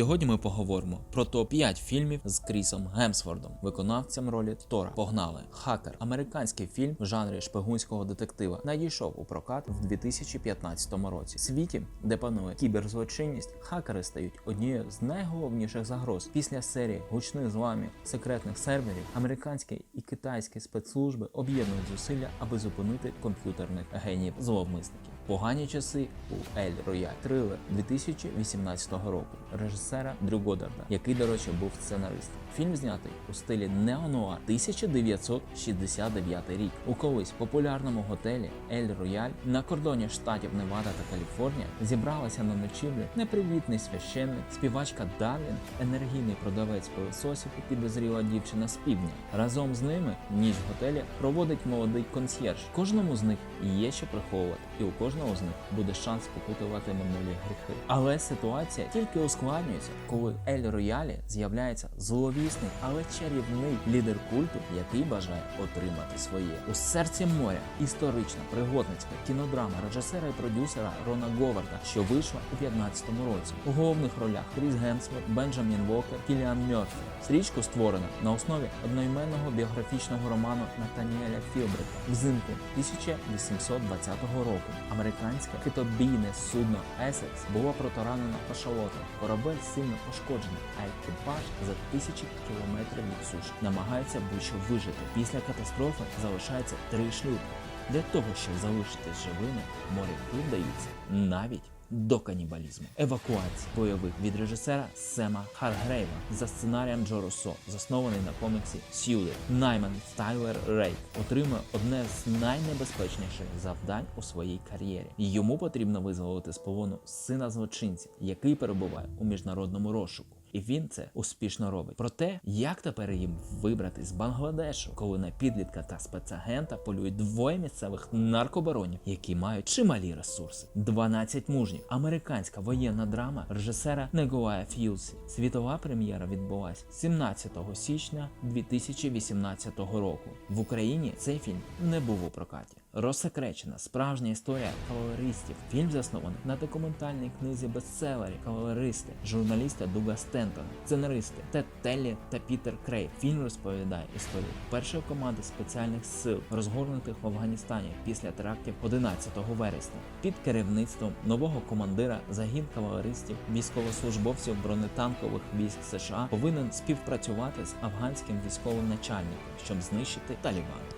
Сьогодні ми поговоримо про топ-5 фільмів з Крісом Гемсвордом, виконавцем ролі Тора. Погнали! Хакер, американський фільм в жанрі шпигунського детектива, надійшов у прокат в 2015 році. В світі, де панує кіберзлочинність, хакери стають однією з найголовніших загроз. Після серії гучних зламів секретних серверів американські і китайські спецслужби об'єднують зусилля, аби зупинити комп'ютерних генів зловмисників. Погані часи у Ель Рояль трилер 2018 року режисера Дрю Годарда, який, до речі, був сценаристом. Фільм знятий у стилі неонуар 1969 рік. У колись популярному готелі Ель Рояль на кордоні штатів Невада та Каліфорнія зібралася на ночівлю непривітний священник, співачка Дарлін, енергійний продавець пилососів і підозріла дівчина з півдня. Разом з ними ніч в готелі проводить молодий консьєрж. Кожному з них є що приховувати, і у кожного з них буде шанс покутувати минулі гріхи. Але ситуація тільки ускладнюється, коли Ель Роялі з'являється зловісний, але чарівний лідер культу, який бажає отримати своє. У серці моря історична пригодницька кінодрама режисера і продюсера Рона Говарда, що вийшла у 15-му році. У головних ролях Кріс Гемсворт, Бенджамін Вокер, Кіліан Мьорфі. Стрічку створена на основі одноіменного біографічного роману Натаніеля Філбрика взимку 1820 року. Американське китобійне судно Есекс було протаранено кашалотом. Корабель сильно пошкоджений, а екіпаж за тисячі кілометрів від суші намагається будь-що вижити. Після катастрофи залишається три шлюби. Для того, щоб залишитись живими, моряки вдаються навіть до канібалізму. Евакуація бойових від режисера Сема Харгрейва за сценарієм Джо Руссо, заснований на коміксі Сюди. Найман Тайлер Рейк отримує одне з найнебезпечніших завдань у своїй кар'єрі. Йому потрібно визволити з полону сина злочинця, який перебуває у міжнародному розшуку. І він це успішно робить. Проте, як тепер їм вибрати з Бангладешу, коли на підлітка та спецагента полюють двоє місцевих наркобаронів, які мають чималі ресурси. 12 мужнів. Американська воєнна драма режисера Негоая Ф'юсі. Світова прем'єра відбулась 17 січня 2018 року. В Україні цей фільм не був у прокаті. Розсекречена справжня історія кавалеристів. Фільм заснований на документальній книзі бестселері Кавалеристи журналіста Дуга Стентона, сценаристи Тед Теллі та Пітер Крей. Фільм розповідає історію першої команди спеціальних сил, розгорнутих в Афганістані після терактів 11 вересня. Під керівництвом нового командира загін кавалеристів, військовослужбовців бронетанкових військ США повинен співпрацювати з афганським військовим начальником, щоб знищити Талібан.